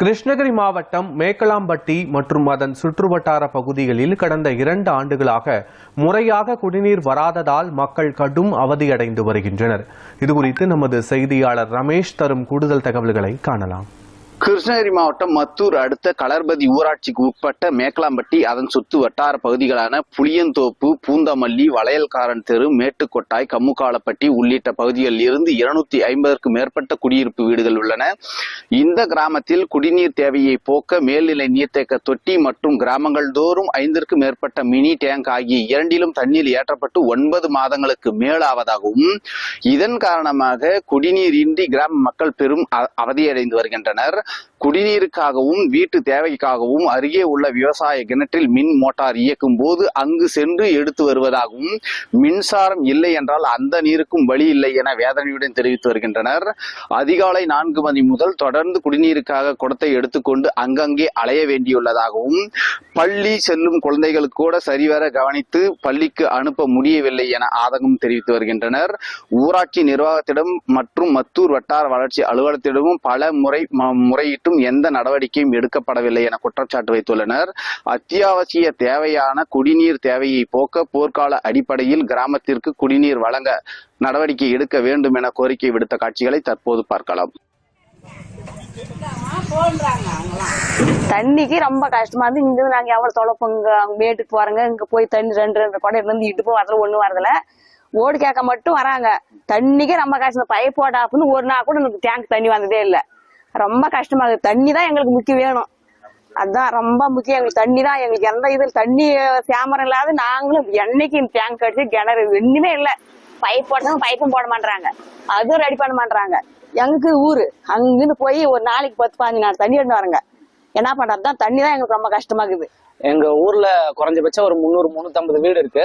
கிருஷ்ணகிரி மாவட்டம் மேக்கலாம்பட்டி மற்றும் அதன் சுற்றுவட்டார பகுதிகளில் கடந்த இரண்டு ஆண்டுகளாக முறையாக குடிநீர் வராததால் மக்கள் கடும் அவதியடைந்து வருகின்றனர். இதுகுறித்து நமது செய்தியாளர் ரமேஷ் தரும் கூடுதல் தகவல்களை காணலாம். கிருஷ்ணகிரி மாவட்டம் மத்தூர் அடுத்த களர்பதி ஊராட்சிக்கு உட்பட்ட மேக்கலாம்பட்டி அதன் சுத்து வட்டார பகுதிகளான புளியந்தோப்பு பூந்தமல்லி வளையல்காரன் தெரு மேட்டுக்கொட்டாய் கம்முக்காலப்பட்டி உள்ளிட்ட பகுதிகளில் இருந்து இருநூத்தி ஐம்பதற்கும் மேற்பட்ட குடியிருப்பு வீடுகள் உள்ளன. இந்த கிராமத்தில் குடிநீர் தேவையை போக்க மேல்நிலை நீர்த்தேக்க தொட்டி மற்றும் கிராமங்கள் தோறும் ஐந்திற்கும் மேற்பட்ட மினி டேங்க் ஆகிய இரண்டிலும் தண்ணீர் ஏற்றப்பட்டு ஒன்பது மாதங்களுக்கு மேலாவதாகவும் இதன் காரணமாக குடிநீர் இன்றி கிராம மக்கள் பெரும் அ- அவதியடைந்து வருகின்றனர். குடிநீருக்காகவும் வீட்டு தேவைக்காகவும் அருகே உள்ள விவசாய கிணற்றில் மின் மோட்டார் இயக்கும் போது அங்கு சென்று எடுத்து வருவதாகவும் மின்சாரம் இல்லை என்றால் அந்த நீருக்கும் வழி இல்லை என வேதனையுடன் தெரிவித்து வருகின்றனர். அதிகாலை நான்கு மணி முதல் தொடர்ந்து குடிநீருக்காக குடத்தை எடுத்துக்கொண்டு அங்கங்கே அலைய வேண்டியுள்ளதாகவும் பள்ளி செல்லும் குழந்தைகளுக்கு கூட சரிவர கவனித்து பள்ளிக்கு அனுப்ப முடியவில்லை என ஆதங்கம் தெரிவித்து வருகின்றனர். ஊராட்சி நிர்வாகத்திடம் மற்றும் மத்தூர் வட்டார வளர்ச்சி அலுவலகத்திடமும் பல முறை முறை முறையிட்டும் எந்த நடவடிக்கையும் எடுக்கப்படவில்லை என குற்றச்சாட்டு வைத்துள்ளனர். அத்தியாவசிய தேவையான குடிநீர் தேவையை போக்க போர்க்கால அடிப்படையில் கிராமத்திற்கு குடிநீர் வழங்க நடவடிக்கை எடுக்க வேண்டும் என கோரிக்கை விடுத்த காட்சிகளை தற்போது பார்க்கலாம். தண்ணிக்கு ரொம்ப கஷ்டமா இருந்து இங்க நாங்க எவ்வளவு தொலைப்போம் இங்க மேட்டுக்கு போறாங்க இங்க போய் தண்ணி ரெண்டு ரெண்டு குடம் இருந்து இட்டு போய் வரதுல ஒண்ணு வரதுல ஓடு கேட்க மட்டும் வராங்க. தண்ணிக்கே ரொம்ப கஷ்டம். பைப் போட்டாப்புன்னு ஒரு நாள் கூட எனக்கு டேங்க் தண்ணி வந்ததே இல்ல. ரொம்ப கஷ்டமா இருக்கு. தண்ணி தான் எங்களுக்கு முக்கியம் வேணும். அதுதான் ரொம்ப முக்கியம். எங்களுக்கு தண்ணி தான் எங்களுக்கு எந்த இது தண்ணி சேமரம் இல்லாத நாங்களும் என்னைக்கு டேங்க் அடிச்சு கிணறு ஒண்ணுமே இல்ல. பைப் போட்டவங்க பைப்பும் போட மாட்டாங்க அதுவும் ரெடி பண்ண மாட்டாங்க எங்களுக்கு ஊரு அங்கிருந்து போய் ஒரு நாளைக்கு பத்து பதினஞ்சு நாள் தண்ணி எடுத்து வரங்க என்ன பண்றது? தான் தண்ணி தான் எங்களுக்கு ரொம்ப கஷ்டமா இருக்குது. எங்க ஊர்ல குறைஞ்சபட்சம் ஒரு முந்நூறு முந்நூத்தம்பது வீடு இருக்கு.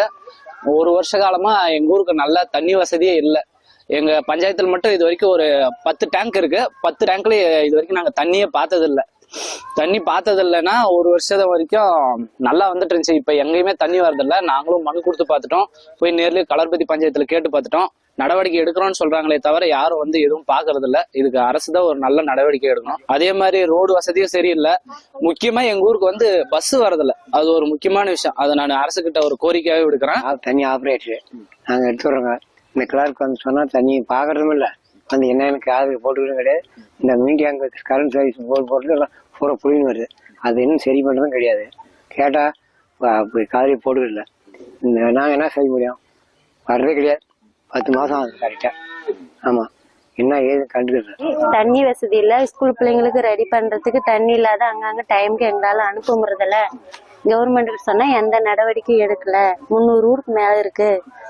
ஒரு வருஷ காலமா எங்க ஊருக்கு நல்ல தண்ணி வசதியே இல்லை. எங்க பஞ்சாயத்துல மட்டும் இது வரைக்கும் ஒரு பத்து டேங்க் இருக்கு. பத்து டேங்க்ல இது வரைக்கும் நாங்க தண்ணியே பார்த்தது இல்ல தண்ணி பார்த்தது இல்லைன்னா ஒரு வருஷம் வரைக்கும் நல்லா வந்துட்டு இருந்துச்சு இப்ப எங்கேயுமே தண்ணி வரதில்ல. நாங்களும் மனு கொடுத்து பார்த்துட்டோம். போய் நேர்ல கலர்பதி பஞ்சாயத்துல கேட்டு பார்த்துட்டோம். நடவடிக்கை எடுக்கிறோம்னு சொல்றாங்களே தவிர யாரும் வந்து எதுவும் பாக்குறது இல்ல இதுக்கு அரசு தான் ஒரு நல்ல நடவடிக்கை எடுக்கணும். அதே மாதிரி ரோடு வசதியும் சரியில்லை. முக்கியமா எங்க ஊருக்கு வந்து பஸ் வரதில்ல. அது ஒரு முக்கியமான விஷயம். அதை நான் அரசு கிட்ட ஒரு கோரிக்கையாவே விடுக்கிறேன். ஆ- தண்ணி ஆப்ரேட்டரு நாங்கள் எடுத்து வர்றோங்க இந்த கிளார்க் வந்து சொன்னால் தண்ணி பார்க்கறதும் இல்லை. வந்து என்னன்னு காது போட்டுக்கிறதும் கிடையாது. இந்த மீடியாங்க கரண்ட் சர்வீஸ் போர்டு போட்டு எல்லாம் பூரா புரியும் வருது. அது இன்னும் சரி பண்ணுறதும் கிடையாது. கேட்டால் அப்படி காதலி போட்டுக்கல இந்த நாங்கள் என்ன செய்ய முடியும்? வர்றதே கிடையாது. பத்து மாதம் ஆகுது கரெக்டாக ஆமாம் என்ன ஏது கண்டுக்கிறது தண்ணி வசதி இல்ல. ஸ்கூல் பிள்ளைங்களுக்கு ரெடி பண்றதுக்கு தண்ணி இல்லாத அங்கங்க டைம்க்கு எங்களால அனுப்ப முடியல கவர்மெண்ட் சொன்னா எந்த நடவடிக்கையும் எடுக்கல. முந்நூறு ஊருக்கு மேல இருக்கு.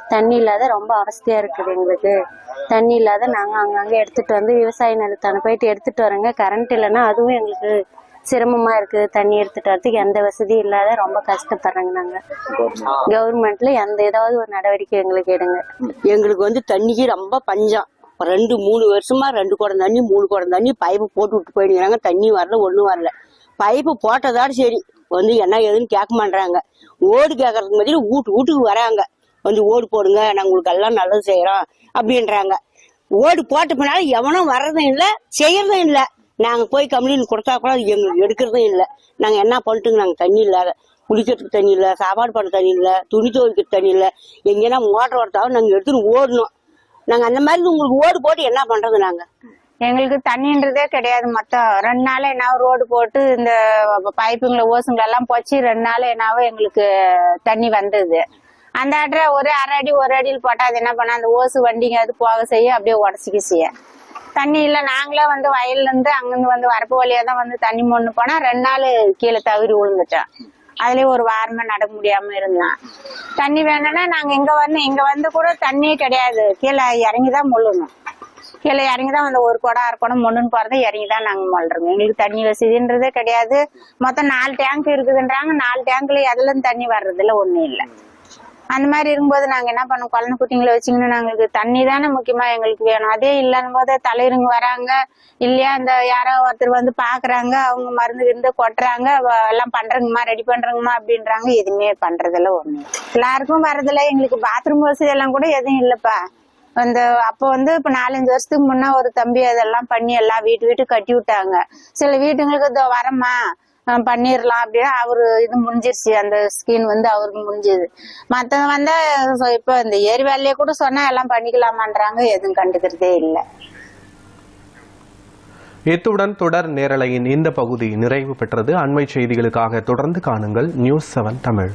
தண்ணி இல்லாத ரொம்ப அவஸ்தையா இருக்குது எங்களுக்கு. தண்ணி இல்லாத நாங்க அங்கங்க எடுத்துட்டு வந்து விவசாய நிலத்தான போயிட்டு எடுத்துட்டு வரோங்க கரண்ட் இல்லைன்னா அதுவும் எங்களுக்கு சிரமமா இருக்கு. தண்ணி எடுத்துட்டு வரதுக்கு எந்த வசதியும் இல்லாத ரொம்ப கஷ்டப்படுறோங்க நாங்க. கவர்மெண்ட்ல எந்த ஏதாவது ஒரு நடவடிக்கை எங்களுக்கு எடுங்க. எங்களுக்கு வந்து தண்ணிக்கு ரொம்ப பஞ்சம். ரெண்டு மூணு வருஷமா ரெண்டு குடம் தண்ணி மூணு குடம் தண்ணி பைப்பு போட்டு விட்டு போயிடுறாங்க தண்ணி வரல ஒன்றும் வரல. பைப்பு போட்டதோட சரி. வந்து என்ன ஏதுன்னு கேட்க மாட்டாங்க ஓடு கேட்கறதுக்கு மாதிரி வீட்டு வீட்டுக்கு வராங்க. வந்து ஓடு போடுங்க நாங்கள் உங்களுக்கு எல்லாம் நல்லது செய்யறோம் அப்படின்றாங்க. ஓடு போட்ட பின்னால எவனும் வர்றதும் இல்லை செய்யறதும் இல்லை. நாங்கள் போய் கம்ப்ளைண்ட் கொடுத்தா கூட எங்களுக்கு எடுக்கிறதும் இல்லை. நாங்கள் என்ன பண்ணிட்டுங்க நாங்கள் தண்ணி இல்லாத குளிக்கிறதுக்கு தண்ணி இல்லை சாப்பாடு பண்ண தண்ணி இல்லை துணி துவைக்கிறதுக்கு தண்ணி இல்லை. எங்கேனா மோட்டர் வரத்தாவது நாங்கள் எடுத்துன்னு ஓடணும். நாங்க அந்த மாதிரி உங்களுக்கு ஓடு போட்டு என்ன பண்றது நாங்க? எங்களுக்கு தண்ணின்றதே கிடையாது மொத்தம். ரெண்டு நாள் என்ன ரோடு போட்டு இந்த பைப்புங்களை ஓசுங்களை எல்லாம் போச்சு ரெண்டு நாள் என்னாவோ எங்களுக்கு தண்ணி வந்தது. அந்த ஆட்ற ஒரு அரை அடி ஒரு அடியில் போட்டா அது என்ன பண்ண அந்த ஓசு வண்டிங்க அது போக செய்ய அப்படியே உடச்சிக்க செய்ய. தண்ணி இல்ல நாங்களே வந்து வயல்ல இருந்து வந்து வரப்பு வழியாக தான் வந்து தண்ணி மொண்டு போனா ரெண்டு நாள் கீழே தவறி விழுந்துட்டோம். அதுலயே ஒரு வாரமா நடக்க முடியாம இருந்தோம் தண்ணி வேணும்னா நாங்க இங்க வந்து இங்க வந்து கூட தண்ணி கிடையாது. கீழே இறங்கிதான் முள்ளணும் கீழே இறங்கி தான் அந்த ஒரு குடம் அரை குடம் மொண்ணுன்னு போறதை இறங்கி தான் நாங்க மொழுறோம் எங்களுக்கு தண்ணி வசதின்றதே கிடையாது. மொத்தம் நாலு டேங்க் இருக்குதுன்றாங்க. நாலு டேங்க்ல எதுல இருந்து தண்ணி வர்றதுல ஒண்ணும் இல்ல. அந்த மாதிரி இருக்கும்போது நாங்க என்ன பண்ணோம் குழந்தை குட்டிங்களை வச்சுக்கணும் நாங்களுக்கு தண்ணி தானே முக்கியமா எங்களுக்கு வேணும். அதே இல்லைன்னு போது தலைவருங்க வராங்க. இல்லையா இந்த யாரோ ஒருத்தர் வந்து பாக்குறாங்க. அவங்க மருந்து இருந்து கொட்டுறாங்க. எல்லாம் பண்றங்கம்மா ரெடி பண்றங்கம்மா அப்படின்றாங்க. எதுவுமே பண்றதில்ல ஒண்ணு எல்லாருக்கும் வர்றதில்ல. எங்களுக்கு பாத்ரூம் வசதி எல்லாம் கூட எதுவும் இல்லப்பா. அந்த அப்போ வந்து இப்ப நாலஞ்சு வருஷத்துக்கு முன்னா ஒரு தம்பி அதெல்லாம் பண்ணி எல்லாம் வீட்டு வீட்டு கட்டி விட்டாங்க. சில வீட்டுங்களுக்கு இதோ வரமா பண்ணிடலாம் அப்படின்னு அவரு இது முடிஞ்சிருச்சு. அந்த ஸ்கீம் வந்து அவருக்கு முடிஞ்சது. மத்தவங்க வந்தா இப்ப இந்த ஏரி வேலையை கூட சொன்னா எல்லாம் பண்ணிக்கலாமான்றாங்க. எதுவும் கண்டுக்கிறதே இல்லை. இத்துடன் தொடர் நேரலையின் இந்த பகுதி நிறைவு பெற்றது. அண்மை செய்திகளுக்காக தொடர்ந்து காணுங்கள். News seven Tamil.